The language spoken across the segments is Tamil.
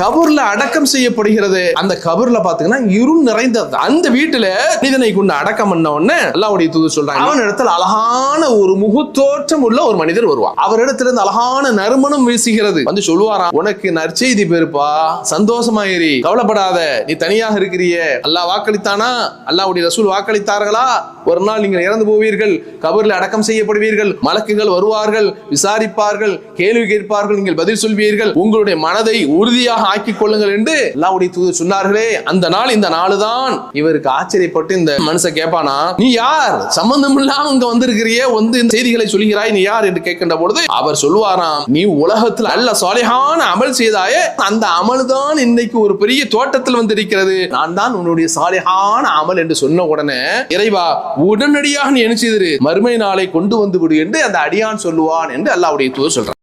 கபூர்ல அடக்கம் செய்யப்படுகிறது. அந்த கபூர்ல பாத்தீங்கன்னா இருள் நிறைந்தது. அந்த வீட்டுல இதனை கொண்டு அடக்கம் பண்ண உடனே அல்லாவுடைய தூது சொல்றாங்க அவன் இடத்துல அழகான ஒரு முகத்தோற்றம் உள்ள ஒரு மனிதர் வருவார் அவர் இடத்துல இருந்து அழகான நறுமணம் வீசுகிறது. வந்து சொல்லுவாராம் உனக்கு நற்செய்தி பெருப்பா. சந்தோஷமாயிரி கவலைப்படாத. நீ தனியாக இருக்கிறிய. அல்லாஹ் வாக்களித்தானா? அல்லாவுடைய ரசூல் வாக்களித்தார்களா? ஒரு நாள் நீங்கள் இறந்து போவீர்கள். கபூர்ல அடக்கம் செய்யப்படுவீர்கள். மலக்குகள் வருவார்கள். விசாரிப்பார்கள். கேள்வி கேட்பார்கள். நீங்கள் பதில் சொல்வீர்கள். உங்களுடைய மனதை உறுதியாக ஆக்கிக் கொள்ளுங்கள் என்று அல்லாவுடைய தூது சொன்னார்களே. அந்த நாள் இந்த நாளுதான் இவருக்கு ஆச்சரியப்பட்டு இந்த மனுஷன் கேட்பானா நீ யார்? சம்பந்தம் இல்லாம இங்க வந்திருக்கிறிய வந்து இந்த செய்திகளை சொல்கிறாய் நீ யார்? என்று கேட்கின்ற பொழுது அவர் சொல்லுவாராம் நீ உலகத்தில் அல்ல சாலையான அமல் செய்தாயே அந்த அமல் தான் இன்னைக்கு ஒரு பெரிய தோட்டத்தில் வந்திருக்கிறது. நான் தான் உன்னுடைய சாலையான அமல் என்று சொன்ன உடனே இறைவா உடனடியாக நீ என்ன செய்திரு? மறுமை நாளை கொண்டு வந்து விடு என்று அந்த அடியான் சொல்லுவான் என்று அல்லாவுடைய தூது சொல்றான்.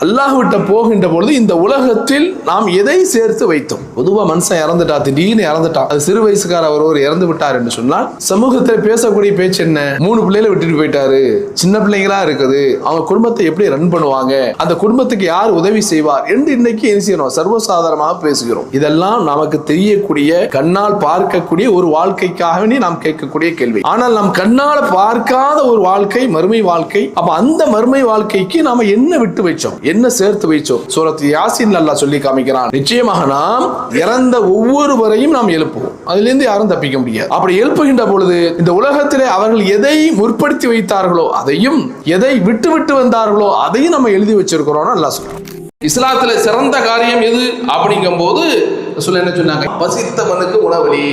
அல்லாஹ் விட்ட போகின்ற பொழுது இந்த உலகத்தில் நாம் எதை சேர்த்து வைத்தோம்? பொதுவா மனுஷன் இறந்துட்டா திடீர்னு இறந்துட்டான் அது சிறு வயசுக்கார ஒருவர் இறந்து விட்டார் என்று சொன்னால் சமூகத்தில் பேசக்கூடிய பேச்சு என்ன? மூணு பிள்ளைகளை விட்டுட்டு போயிட்டாரு. சின்ன பிள்ளைங்களா இருக்குது. அவங்க குடும்பத்தை எப்படி ரன் பண்ணுவாங்க? அந்த குடும்பத்துக்கு யார் உதவி செய்வார் என்று இன்னைக்கு என்ன செய்யணும்? சர்வசாதாரணமாக பேசுகிறோம். இதெல்லாம் நமக்கு தெரியக்கூடிய கண்ணால் பார்க்கக்கூடிய ஒரு வாழ்க்கைக்காகவே நாம் கேட்கக்கூடிய கேள்வி. ஆனால் நாம் கண்ணால் பார்க்காத ஒரு வாழ்க்கை மறுமை வாழ்க்கை. அப்ப அந்த மறுமை வாழ்க்கைக்கு நாம என்ன விட்டு வச்சோம்? என்ன சேர்த்து வைச்சோம் சூரத் யாசின் அல்லாஹ் சொல்லி காமிக்கிறான். நிச்சயமாக நாம் இறந்த ஒவ்வொருவரையும் நாம் எழுப்புவோம். அதுல இருந்து யாரும் தப்பிக்க முடியாது. அப்படி எழுப்புகின்ற பொழுது இந்த உலகத்திலே அவர்கள் எதை முற்படுத்தி வைத்தார்களோ அதையும் எதை விட்டு விட்டு வந்தார்களோ அதையும் நம்ம எழுதி வச்சிருக்கிறோம் அல்லாஹ் சொல்றோம் இஸ்லாத்துல சிறந்த காரியம் எது அப்படிங்கும் போது சொல்ல என்ன சொன்னாங்க? பசித்தவனுக்கு உணவளி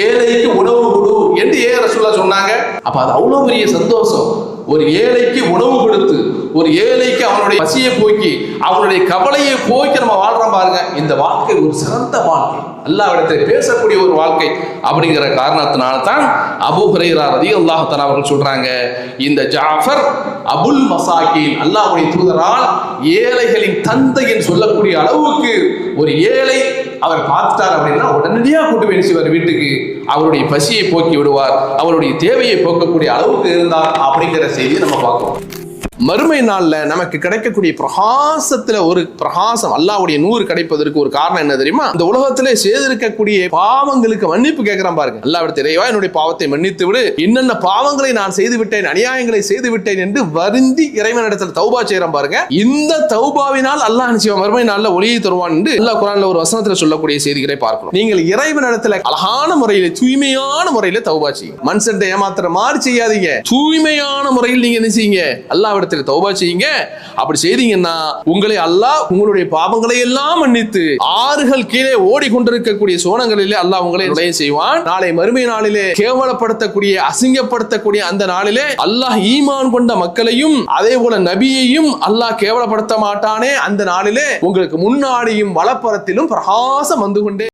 ஏழைக்கு உணவு கொடு என்று ஏ ரசூல்லா சொன்னாங்க. அப்ப அது அவ்வளவு பெரிய சந்தோஷம். ஒரு ஏழைக்கு உணவு கொடுத்து ஒரு ஏழைக்கு அவனுடைய பசியை போக்கி அவனுடைய கவலையை போக்கி நம்ம வாழ்றோம் பாருங்க. இந்த வாழ்க்கை ஒரு சிறந்த வாழ்க்கை. அல்லாவிடத்தில் பேசக்கூடிய ஒரு வாழ்க்கை அப்படிங்கிற காரணத்தினால தான் அபு ஹுரைரா ரதி அல்லாஹத்தன் அவர்கள் சொல்றாங்க இந்த ஜாஃபர் அபுல் மசாக்கில் அல்லாஹுடைய தூதரால் ஏழைகளின் தந்தை என்று சொல்லக்கூடிய அளவுக்கு ஒரு ஏழை அவர் பார்த்துட்டார் அப்படின்னா உடனடியாக கூட்டு போய் செய்வார் வீட்டுக்கு. அவருடைய பசியை போக்கி விடுவார். அவருடைய தேவையை போக்கக்கூடிய அளவுக்கு இருந்தார் அப்படிங்கிற செய்தியை நம்ம பார்க்கணும் மறுமை நாளில் நமக்கு கிடைக்கக்கூடிய பிரகாசத்துல ஒரு பிரகாசம் அல்லாவுடைய நூறு கிடைப்பதற்கு ஒரு காரணம் என்ன தெரியுமா? இந்த உலகத்திலே செய்திருக்கக்கூடிய பாவங்களுக்கு மன்னிப்பு கேட்கிறான் பாருங்க. அல்லாவிடத்தில் இறைவா என்னுடைய பாவத்தை மன்னித்து விடு. என்னென்ன பாவங்களை நான் செய்து விட்டேன் அநியாயங்களை செய்து விட்டேன் என்று வருந்தி இறைவனிடத்தில் தௌபா செய்யறான் பாருங்க. இந்த தௌபாவினால் அல்லாஹ் நிச்சயம் மறுமை நாளில் ஒளியை தருவான் என்று அல்லா குரான்ல ஒரு வசனத்தில் சொல்லக்கூடிய செய்திகளை பார்க்கணும். நீங்கள் இறைவனிடத்துல அழகான முறையில் தூய்மையான முறையில் தௌபா மண் மனுஷன் ஏமாத்துற மாதிரி செய்யாதீங்க. தூய்மையான முறையில் நீங்க என்ன செய்யுங்க? இடத்துல தௌபா செய்யுங்க. அப்படி செய்தீங்கன்னா உங்களை அல்லாஹ் உங்களுடைய பாவங்களை எல்லாம் மன்னித்து ஆறுகள் கீழே ஓடிக்கொண்டிருக்கக்கூடிய சோனங்களிலே அல்லாஹ் உங்களை நுழைய செய்வான். நாளை மறுமை நாளிலே கேவலப்படுத்தக்கூடிய அசிங்கப்படுத்தக்கூடிய அந்த நாளிலே அல்லாஹ் ஈமான் கொண்ட மக்களையும் அதே போல நபியையும் அல்லாஹ் கேவலப்படுத்த மாட்டானே. அந்த நாளிலே உங்களுக்கு முன்னாடியும் வலப்புறத்திலும் பிரகாசம் வந்து கொண்டே